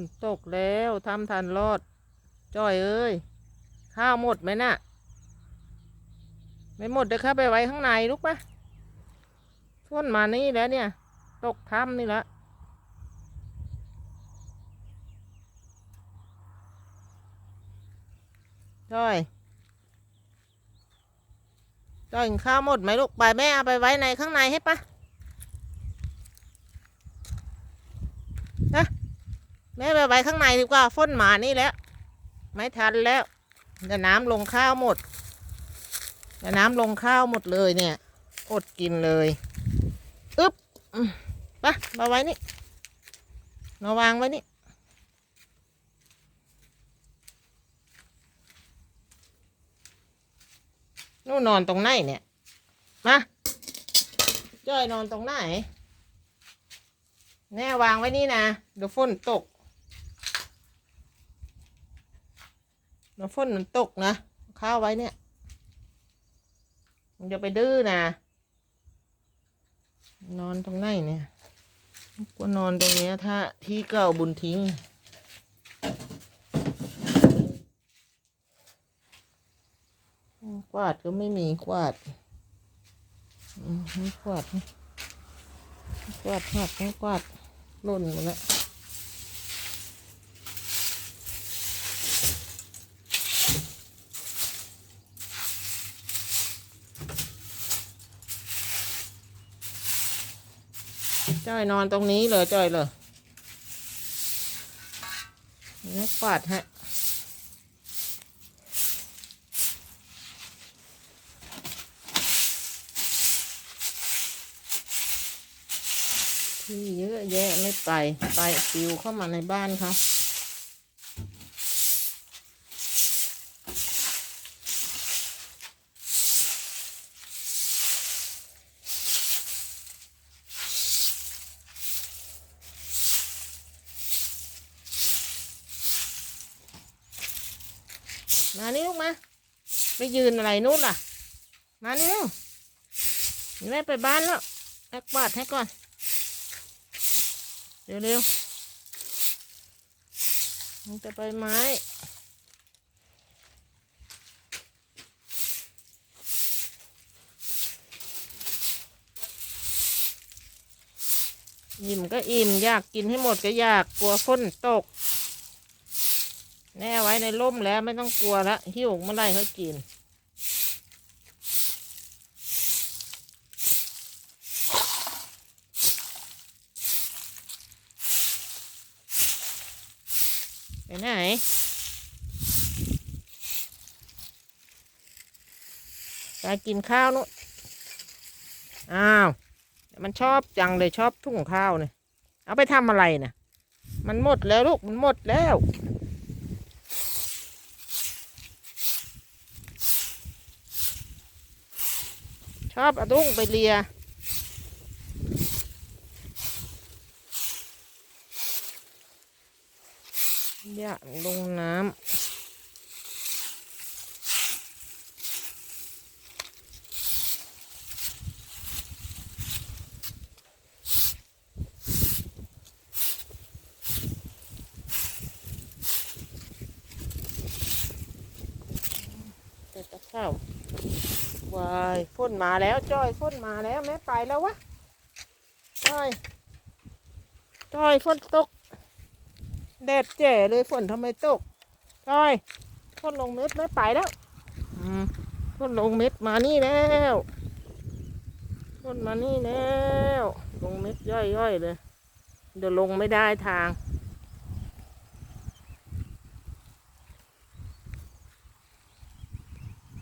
นตกแล้วทำทันรอดจ้อยเอ้ย ข้าวหมดไหมน่ะ ไม่หมดเดี๋ยวข้าไปไว้ข้างในลูกปะส่วนมานี่แล้วเนี่ย ตกถ้ำนี่ละจ้อยจ้อยข้าวหมดไหมลูกไปแม่เอาไปไว้ในข้างในให้ปะแม่ ไปไว้ข้างในดีกว่าฝนหมานี่แล้ว ไม่ทันแล้วเดี๋ยวน้ำลงข้าวหมดเดี๋ยวน้ำลงข้าวหมดเลยเนี่ย อดกินเลยอึ๊บอืมไปมาไว้นี่มาวางไว้นี่นู่นนอนตรงไหนเนี่ย มาจ้อยนอนตรงไหน แน่วางไว้นี่นะเดี๋ยวฝนตก เดี๋ยวฝนมันตกนะข้าวไว้เนี่ยมันจะไปดื้อนะ นอนตรงไหนเนี่ยก็นอนตรงนี้ถ้าที่เก่าบุญทิ้ง กวาดก็ไม่มีกวาดอืมไม่กวาด กวาดหักไม่กวาดล่นหมดแล้ว จ้อยนอนตรงนี้เลยจ้อยเลยนี่กปาดฮะที่เยอะแยะไม่ไป ไปปิวเข้ามาในบ้านเขา มานี่ลูกมา ไปยืนอะไรนู่นล่ะ มานี่ลูกแม่ไปบ้านแล้วแม่กวาดให้ก่อน เร็วเร็วๆมันจะไปไม้อิ่มก็อิ่ม อยากกินให้หมดก็อยากกลัวฝนตก แน่ไว้ในร่มแล้วไม่ต้องกลัวละหิ้วเมื่อไรเขากิน ไปไหนไปกินข้าวนุอ้าว มันชอบจังเลยชอบทุ่งข้าวเนี่ย เอาไปทำอะไรนะมันหมดแล้วลูก มันหมดแล้ว ชอบเอาตุ้งไปเลียอย่าลงน้ำแต่ตะเข้า วายฝนมาแล้วจ้อยฝนมาแล้วแม่ไปแล้ววะจ้อยจ้อยฝนตก แดดแจ๋เลยฝนทำไมตกจ้อยฝนลงเม็ดไม่ไปแล้วอืมฝนลงเม็ดมานี่แล้วฝนมานี่แล้ว ลงเม็ดย่อยๆเลยเดี๋ยวลงไม่ได้ทาง